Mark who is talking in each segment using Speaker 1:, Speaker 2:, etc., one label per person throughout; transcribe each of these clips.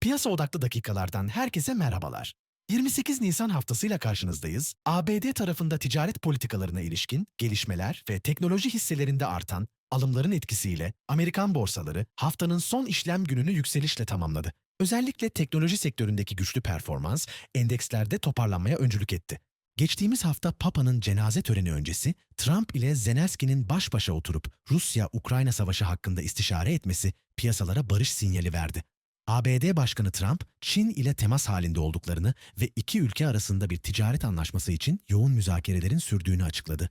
Speaker 1: Piyasa odaklı dakikalardan herkese merhabalar. 28 Nisan haftasıyla karşınızdayız. ABD tarafında ticaret politikalarına ilişkin gelişmeler ve teknoloji hisselerinde artan alımların etkisiyle Amerikan borsaları haftanın son işlem gününü yükselişle tamamladı. Özellikle teknoloji sektöründeki güçlü performans endekslerde toparlanmaya öncülük etti. Geçtiğimiz hafta Papa'nın cenaze töreni öncesi Trump ile Zelenski'nin baş başa oturup Rusya-Ukrayna savaşı hakkında istişare etmesi piyasalara barış sinyali verdi. ABD Başkanı Trump, Çin ile temas halinde olduklarını ve iki ülke arasında bir ticaret anlaşması için yoğun müzakerelerin sürdüğünü açıkladı.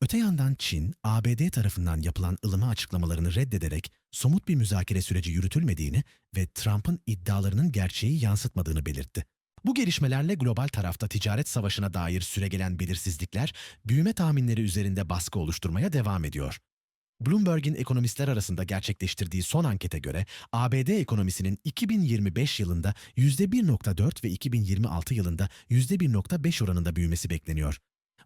Speaker 1: Öte yandan Çin, ABD tarafından yapılan ılıma açıklamalarını reddederek somut bir müzakere süreci yürütülmediğini ve Trump'ın iddialarının gerçeği yansıtmadığını belirtti. Bu gelişmelerle global tarafta ticaret savaşına dair süregelen belirsizlikler, büyüme tahminleri üzerinde baskı oluşturmaya devam ediyor. Bloomberg'in ekonomistler arasında gerçekleştirdiği son ankete göre ABD ekonomisinin 2025 yılında %1.4 ve 2026 yılında %1.5 oranında büyümesi bekleniyor.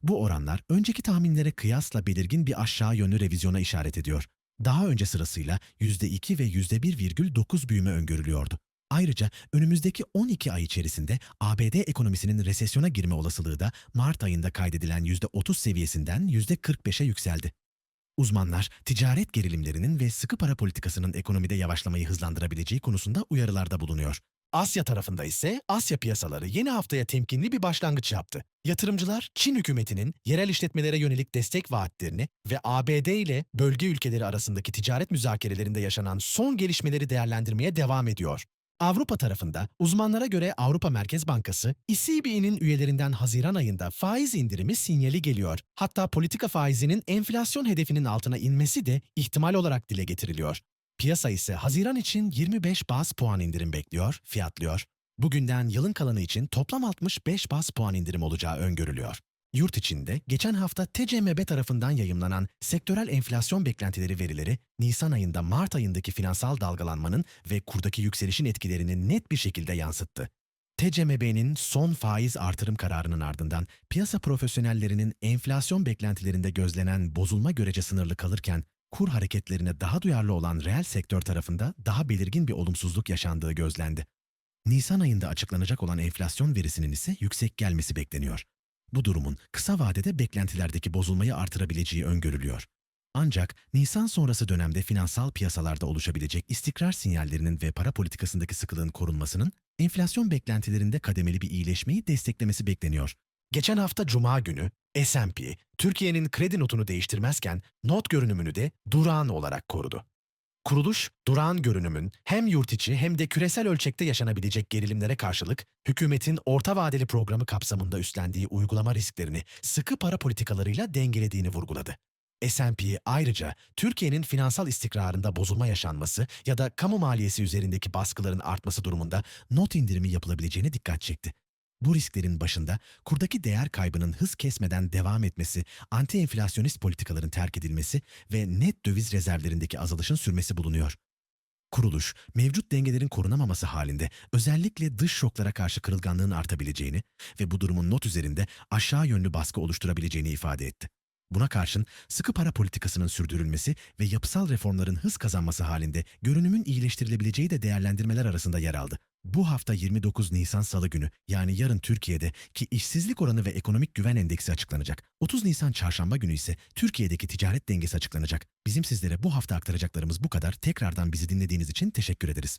Speaker 1: Bu oranlar önceki tahminlere kıyasla belirgin bir aşağı yönlü revizyona işaret ediyor. Daha önce sırasıyla %2 ve %1,9 büyüme öngörülüyordu. Ayrıca önümüzdeki 12 ay içerisinde ABD ekonomisinin resesyona girme olasılığı da Mart ayında kaydedilen %30 seviyesinden %45'e yükseldi. Uzmanlar, ticaret gerilimlerinin ve sıkı para politikasının ekonomide yavaşlamayı hızlandırabileceği konusunda uyarılarda bulunuyor. Asya tarafında ise Asya piyasaları yeni haftaya temkinli bir başlangıç yaptı. Yatırımcılar Çin hükümetinin yerel işletmelere yönelik destek vaatlerini ve ABD ile bölge ülkeleri arasındaki ticaret müzakerelerinde yaşanan son gelişmeleri değerlendirmeye devam ediyor. Avrupa tarafında uzmanlara göre Avrupa Merkez Bankası, ECB'nin üyelerinden Haziran ayında faiz indirimi sinyali geliyor. Hatta politika faizinin enflasyon hedefinin altına inmesi de ihtimal olarak dile getiriliyor. Piyasa ise Haziran için 25 baz puan indirim bekliyor, fiyatlıyor. Bugünden yılın kalanı için toplam 65 baz puan indirim olacağı öngörülüyor. Yurt içinde geçen hafta TCMB tarafından yayımlanan sektörel enflasyon beklentileri verileri, Nisan ayında Mart ayındaki finansal dalgalanmanın ve kurdaki yükselişin etkilerini net bir şekilde yansıttı. TCMB'nin son faiz artırım kararının ardından piyasa profesyonellerinin enflasyon beklentilerinde gözlenen bozulma görece sınırlı kalırken kur hareketlerine daha duyarlı olan reel sektör tarafında daha belirgin bir olumsuzluk yaşandığı gözlendi. Nisan ayında açıklanacak olan enflasyon verisinin ise yüksek gelmesi bekleniyor. Bu durumun kısa vadede beklentilerdeki bozulmayı artırabileceği öngörülüyor. Ancak Nisan sonrası dönemde finansal piyasalarda oluşabilecek istikrar sinyallerinin ve para politikasındaki sıkılığın korunmasının enflasyon beklentilerinde kademeli bir iyileşmeyi desteklemesi bekleniyor. Geçen hafta Cuma günü S&P, Türkiye'nin kredi notunu değiştirmezken not görünümünü de durağan olarak korudu. Kuruluş, durağan görünümün hem yurt içi hem de küresel ölçekte yaşanabilecek gerilimlere karşılık hükümetin orta vadeli programı kapsamında üstlendiği uygulama risklerini sıkı para politikalarıyla dengelediğini vurguladı. S&P ayrıca Türkiye'nin finansal istikrarında bozulma yaşanması ya da kamu maliyesi üzerindeki baskıların artması durumunda not indirimi yapılabileceğine dikkat çekti. Bu risklerin başında kurdaki değer kaybının hız kesmeden devam etmesi, anti-enflasyonist politikaların terk edilmesi ve net döviz rezervlerindeki azalışın sürmesi bulunuyor. Kuruluş, mevcut dengelerin korunamaması halinde özellikle dış şoklara karşı kırılganlığın artabileceğini ve bu durumun not üzerinde aşağı yönlü baskı oluşturabileceğini ifade etti. Buna karşın sıkı para politikasının sürdürülmesi ve yapısal reformların hız kazanması halinde görünümün iyileştirilebileceği de değerlendirmeler arasında yer aldı. Bu hafta 29 Nisan Salı günü yani yarın Türkiye'de ki işsizlik oranı ve ekonomik güven endeksi açıklanacak. 30 Nisan Çarşamba günü ise Türkiye'deki ticaret dengesi açıklanacak. Bizim sizlere bu hafta aktaracaklarımız bu kadar. Tekrardan bizi dinlediğiniz için teşekkür ederiz.